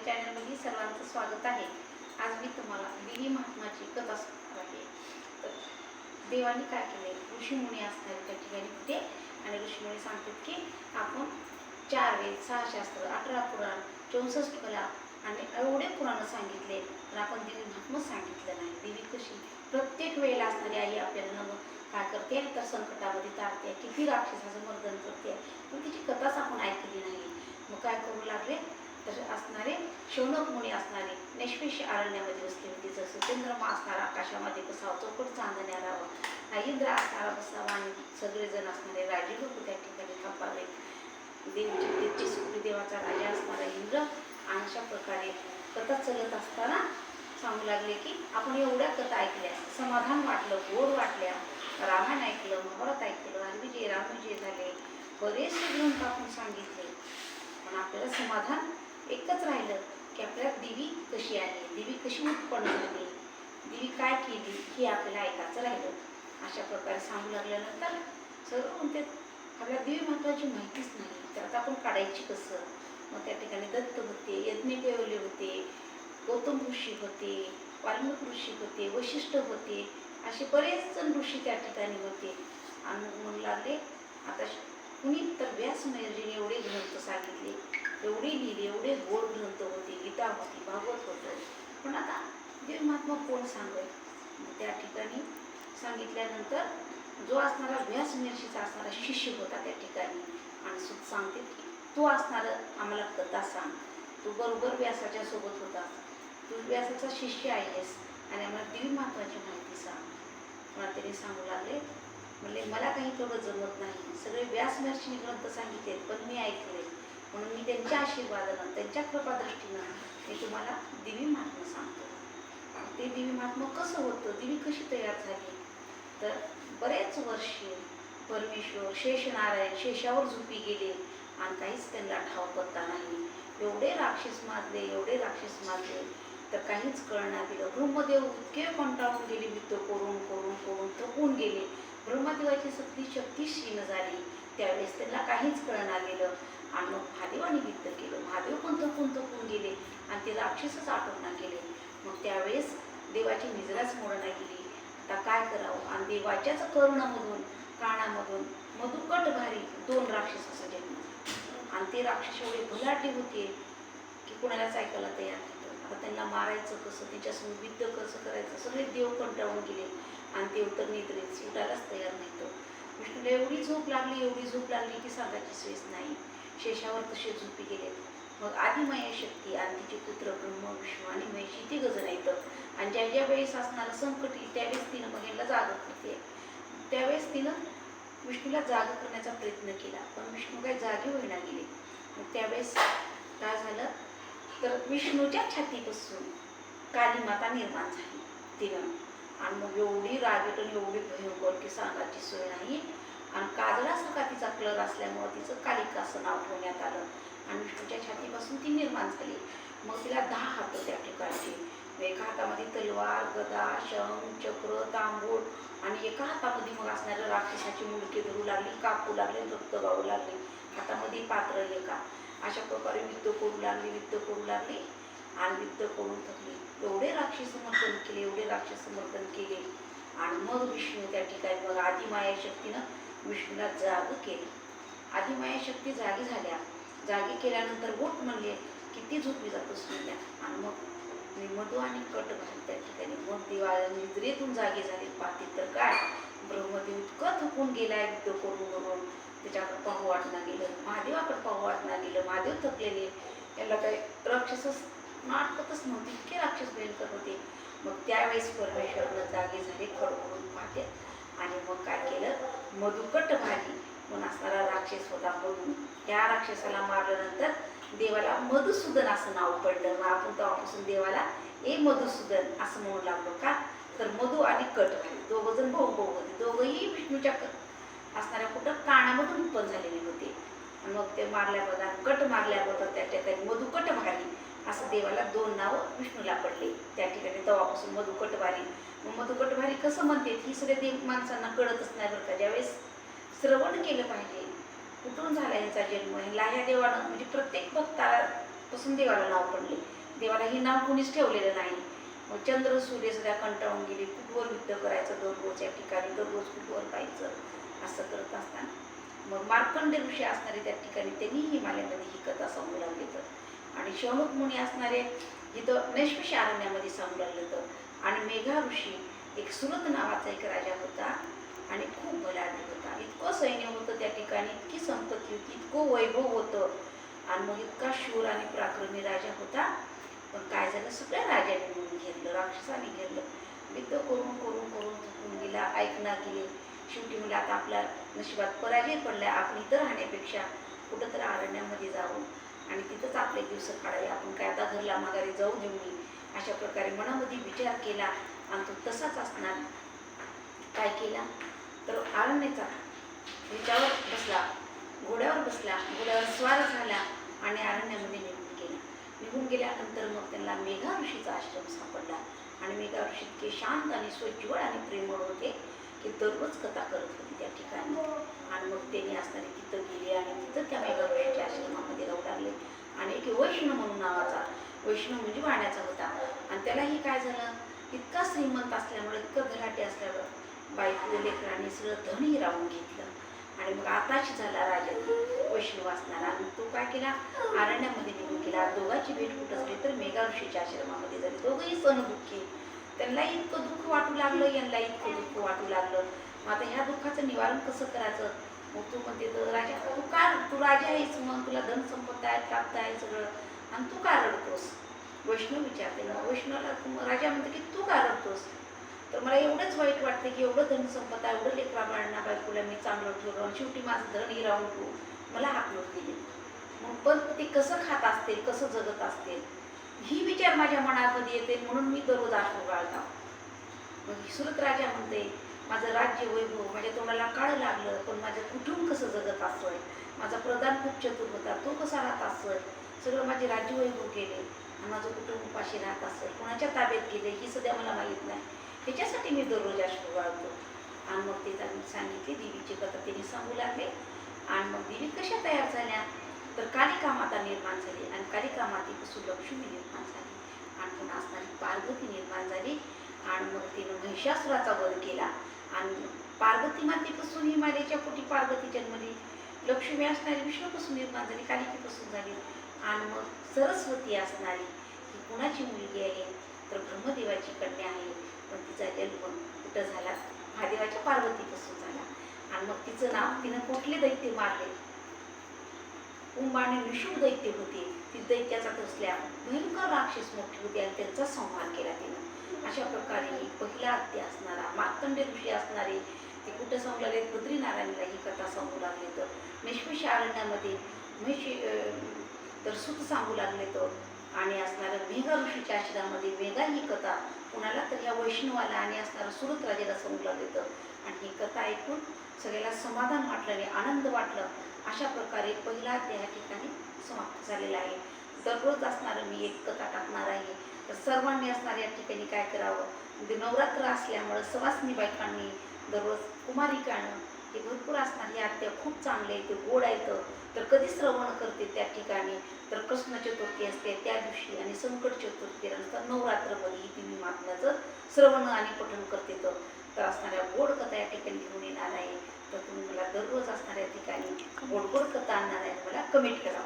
माझ्या चॅनलमध्ये सर्वांचं स्वागत आहे. आज मी तुम्हाला देवी महात्माची कथा सांगणार आहे तर देवाने काय केले? ऋषीमुनी असणारे त्या ठिकाणी होते आणि ऋषीमुनी सांगतात की आपण चार वेद सहा शास्त्र अठरा पुराण चौसष्ट कला आणि एवढे पुराणं सांगितले पण आपण देवी महात्मा सांगितलं नाही. देवी कशी? प्रत्येक वेळेला असणारी आई आपल्याला नव काय करते? तर संकटामध्ये तारते किती राक्षसाचं मर्दन करते? पण तिची कथाच आपण ऐकली नाही. मग काय करू लागले? असणारे शौनक मुनी असणारे नैश्विष अरण्यामध्ये बसले तिचं सुचंद्रमा असणारा आकाशामध्ये बसावा चौकट चांदण्या राहावं हा इंद्र असणारा बसावा आणि सगळेजण असणारे राजे लोक त्या ठिकाणी थांबावे. देवीची तेहतीस सुखी देवाचा राजा असणारा इंद्र आणि अशा प्रकारे कथा चलत असताना सांगू लागले की आपण एवढ्या कथा ऐकल्या समाधान वाटलं गोड वाटल्या रामायण ऐकलं महाभारत ऐकलं हरविजय रामविजय झाले. बरेचसे ग्रंथ आपण सांगितले. पण आपल्याला समाधान एकच राहिलं की आपल्याला देवी कशी आली? देवी कशी उत्पन्न झाली? देवी काय केली? हे आपल्याला ऐकायचं राहिलं. अशा प्रकारे सांगू लागल्यानंतर सर्व म्हणते आपल्याला देवी महत्वाची माहितीच नाही. तर आता आपण काढायची कसं? मग त्या ठिकाणी दत्त होते यज्ञ देवले होते गौतम ऋषी होते वाल्मिक ऋषी होते वशिष्ठ होते. असे बरेच जण ऋषी त्या ठिकाणी होते. आणि म्हणू लागले आता कुणी तर व्यास महर्जीने एवढे ग्रंथ सांगितले. एवढी लिहिली एवढे गोड ग्रंथ होते गीता होती भागवत होतं. पण आता जे महात्मा कोण सांगेल? त्या ठिकाणी सांगितल्यानंतर जो असणारा व्यास महर्षीचा असणारा शिष्य होता त्या ठिकाणी आणि सुख सांगते की तो असणारं आम्हाला कथा सांग. तू बरोबर व्यासाच्या सोबत होता. तू व्यासाचा शिष्य आहेस आणि आम्हाला देवी महत्वाची माहिती सांग. मला त्यांनी सांगू लागले म्हणले मला काही तेवढं जमत नाही. सगळे व्यास महर्षीने ग्रंथ सांगितले पण मी ऐकले त्यांच्या आशीर्वादानं त्यांच्या कृपादृष्टीनं मी तुम्हाला देवी महात्मा सांगतो. ते देवी महात्मा कसं होतं देवी कशी तयार झाली? तर बरेच वर्षे परमेश्वर शेषनारायण शेषावर झोपी गेले आणि काहीच त्यांना ठाव पत्ता नाही. एवढे राक्षस माजले एवढे राक्षस मारले तर काहीच कळणार गेलं ब्रह्मदेव इतके कंटाळून गेले मित्र करून करून करून थकून गेले. ब्रह्मदेवाची सगळी शक्ती क्षीण झाली. त्यावेळेस त्यांना काहीच कळणार गेलं आणि मग महादेवाने युद्ध केलं. महादेव पण थकून थकून गेले? आणि ते राक्षसच आटोपणार गेले मग त्यावेळेस देवाची निजराच मोडणा गेली आता काय करावं? आणि देवाच्याच करुणामधून प्राणामधून मधुकट भारी दोन राक्षसाचा जन्म आणि ते राक्षस एवढे भलाटे होते की कुणालाच ऐकायला तयार नव्हतं. आता त्यांना मारायचं कसं? त्याच्यासमोर युद्ध कसं करायचं? सगळे देव कंटाळून गेले. आणि देव तर निद्रेत उठायलाच तयार नव्हतं. विष्णूला एवढी झोप लागली एवढी झोप लागली की सांगायची सोयच नाही. शेषावर तसे झोपी गेले मग आदिमाया शक्ती आणि तिचे पुत्र ब्रह्म विष्णू आणि महेश ती गजन येतं आणि ज्या ज्या वेळेस असणारं संकट येईल त्यावेळेस तिनं मग यांना जाग करते. त्यावेळेस तिनं विष्णूला जाग करण्याचा प्रयत्न केला पण विष्णू काय जागे होईना गेले. मग त्यावेळेस काय झालं? तर विष्णूच्या छातीपासून काली माता निर्माण झाली तिनं. आणि मग एवढी रागीट आणि एवढी भयंकर की सांगायची सोय नाही. आणि काजळासारखा तिचा कलर असल्यामुळं तिचं कालिका असं नाव ठेवण्यात आलं. आणि विष्णूच्या छातीपासून ती निर्माण झाली. मग तिला दहा हात त्या ठिकाणचे. मग एका हातामध्ये तलवार गदा शंख चक्र तांबूळ आणि एका हातामध्ये मग असणाऱ्या राक्षसाची मुलके धरू लागली कापू लागले रक्त गाळू लागले. हातामध्ये पात्र एका. अशा प्रकारे युद्ध करू लागली युद्ध करू लागली आणि युद्ध करून थकली. एवढे राक्षस समर्थन केले एवढे राक्षस समर्थन केले. आणि मग विष्णू त्या ठिकाणी मग आदिमाया शक्तीनं विष्णूला जाग केली. आदिमाया शक्ती जागी झाल्या. जागी केल्यानंतर बोट म्हणले किती झोपी जातोस म्हणल्या आणि मग निमधू मधू आणि कट घाल त्या ठिकाणी. मग देवा निद्रेतून जागे झाली. पाहते तर काय ब्रह्मदेव इतकं थकून गेला युद्ध करून करून त्याच्याकडे पाहू वाटणं गेलं. महादेवाकडे पाहू वाटणं गेलं. महादेव थकलेले. त्याला काही राक्षसच मारतच नव्हते. इतके राक्षस भयंकर होते. मग त्यावेळेस परमेश्वरनं जागे झाले खडखडून पाहते आणि मग काय केलं? मधुकट भाजी म्हणून असणारा राक्षस होता मधू त्या राक्षसाला मारल्यानंतर देवाला मधुसूदन असं नाव पडलं. मग आपण तेव्हापासून देवाला ए मधुसूदन असं म्हणू लागलो का? तर मधु आणि कट भाजी. दोघं जण भाऊ भाऊ होते. दोघंही विष्णूच्या असणाऱ्या कुठं? कानामधून उत्पन्न झालेले होते. मग ते मारल्याबद्दल कट मारल्याबद्दल त्या ठिकाणी मधुकट भाजी असं देवाला दोन नाव विष्णूला पडले. त्या ठिकाणी तवापासून मधुकटवारी. मग मधुकटवारी कसं म्हणते? ही सगळ्या देव माणसांना कळतच नाही बरं का. ज्यावेळेस श्रवण केलं पाहिजे कुठून झाला यांचा जन्म? ह्याला ह्या देवानं म्हणजे प्रत्येक भक्ताला पासून देवाला नाव पडले. देवाला हे नाव कोणीच ठेवलेलं नाही. मग चंद्र सूर्य सगळ्या कंटाळून गेले. कुठवर युद्ध करायचं दररोज या ठिकाणी दररोज कुठवर पाहायचं. असं करत असताना. मग मार्कंड ऋषी असणारे त्या ठिकाणी त्यांनी हिमालयामध्ये ही कथा समोर लावली तर आणि शौनक मुनी असणारे इथं नैष्पिष अरण्यामध्ये सांगू लागले तर आणि मेघा ऋषी एक सुरत नावाचा एक राजा होता आणि खूप बलाढ्य होता. इतकं सैन्य होतं त्या ठिकाणी इतकी संपत्ती होती इतकं वैभव होतं. आणि मग इतका शूर आणि पराक्रमी राजा होता. पण काय झालं? सगळ्या राजाने म्हणून घेतलं राक्षसाने घेरलं. युद्ध करून करून करून थकून गेला ऐकणार गेले शेवटी म्हणजे आता आपल्या नशिबात पराजय पडलाय. आपण इथं राहण्यापेक्षा कुठंतरी अरण्यामध्ये जाऊन आणि तिथंच आपले दिवस काढावे. आपण काय आता घरला माघारी जाऊ देऊ नये. अशा प्रकारे मनामध्ये विचार केला आणि तो तसाच असणार. काय केला? तर आरण्याचा ह्याच्यावर बसला. घोड्यावर बसला. घोड्यावर स्वार झाला आणि अरण्यामध्ये निघून गेला. निघून गेल्यानंतर मग त्यांना मेघा ऋषीचा आश्रम सापडला. आणि मेघा ऋषी इतके शांत आणि स्वज्वळ आणि प्रेमळ होते. की दररोज कथा करत होती त्या ठिकाणी. आणि मग त्यांनी असणारी तिथं गेले आणि तिथं त्या मेघा आश्रमामध्ये राहू लागले आणि एक वैष्णव म्हणून नावाचा वैष्णव म्हणजे वाण्याचा होता. आणि त्यालाही काय झालं? इतका श्रीमंत असल्यामुळे इतकं घराटे असल्यामुळे बायको लेकरांनी सगळं धनही राहून घेतलं. आणि मग आताच झाला राजा. वैष्णव असणारा. आणि तो काय केला? अरण्यामध्ये निघून गेला. दोघांची भेट कुठं झाली तर मेघा ऋषीच्या आश्रमामध्ये झाली. दोघंही सणदुःखी त्यांना इतकं दुःख वाटू लागलं यांना इतकं दुःख वाटू लागलं. मग आता ह्या दुःखाचं निवारण कसं करायचं? मग तू म्हणते तर राजा तू का तू राजा आहेस मग तुला धन आहे प्राप्त आहे सगळं. आणि तू का रडतोस? वैष्णव विचारते. ना वैष्णवला तू- राजा म्हणते की तू का रडतोस? तर मला एवढंच वाईट वाटतं की एवढं धन संपत आहे एवढं लेकरा बाळांना बायकोला मी चांगलं ठेवलं आणि शेवटी माझं धन हिरावून मला हाकलून दिली. मग पण ते कसं खात असतील कसं जगत असतील? माझ्या मनामध्ये येते म्हणून मी दररोज आठवण गाळता मग सुरत राजा म्हणते माझं राज्य वैभव माझ्या तोंडाला काळ लागलं पण माझं कुटुंब कसं जगत असं माझा प्रधान खूप चतुर होता तो कसा राहत असतोय सगळं माझे राज्य वैभव केले आणि माझं कुटुंब उपाशी राहत असेल कोणाच्या ताब्यात गेले ही सध्या मला माहीत नाही. ह्याच्यासाठी मी दररोज अश्रू गाळतो आणि मग ते त्यांनी सांगितली देवीची कथा त्यांनी सांगू लागले. आणि मग देवी कशा तयार झाल्या? तर कालिका माता निर्माण झाली आणि कालिका मातेपासून लक्ष्मी निर्माण झाली. आणि असणारी पार्वती निर्माण झाली आणि मग तिनं महिषासुराचा वध केला. आणि पार्वती मातेपासून हिमालयाच्या पोटी पार्वती जन्मली. लक्ष्मी असणारी विष्णूपासून निर्माण झाली. कालिकेपासून झाली. आणि मग सरस्वती असणारी ही कुणाची मुलगी आहे? तर ब्रह्मदेवाची कन्या आहे. पण तिचा जन्म कुठं झाला? महादेवाच्या पार्वतीपासून झाला. आणि मग तिचं नाव तिनं कुठले दैत्य मारले कुंभाने निशुभ दैत्य होते. ती दैत्याचा कसल्या भयंकर राक्षस मोठी होती आणि त्यांचा संहार केला तिनं. अशा प्रकारे पहिला अध्याय असणारा मार्तंड ऋषी असणारे ते कुठं सांगू लागले बद्रीनारायणला ही कथा सांगू लागले तर निष्मिष अरण्यामध्ये म्हैशी तर सुत सांगू लागले तर आणि असणाऱ्या मेघा ऋषीच्या आश्रमामध्ये मेघा ही कथा कुणाला तर ह्या वैष्णवाला आणि असणारा सुरत राजाला सांगू लागले तर आणि ही कथा ऐकून सगळ्याला समाधान वाटलं आणि आनंद वाटलं अशा प्रकारे पहिला अध्याय ठिकाणी समाप्त झालेला आहे. दररोज असणारं मी एक कथा टाकणार आहे. तर सर्वांनी असणार या ठिकाणी काय करावं? नवरात्र असल्यामुळं सवासनी बायकांनी दररोज कुमारिकानं हे भरपूर असणार हे अध्याय खूप चांगले आहे ते गोड आहेत. तर कधी श्रवण करते त्या ठिकाणी? तर कृष्ण चतुर्थी असते त्या दिवशी आणि संकट चतुर्थी नंतर नवरात्रमध्ये ही देवी महात्म्याचं श्रवण आणि पठण करते. तर तर असणाऱ्या गोड कथा या ठिकाणी घेऊन येणार आहे. तर तुम्ही मला दररोज असणाऱ्या ठिकाणी गोड गोड कथा आणणार आहे मला कमेंट करा.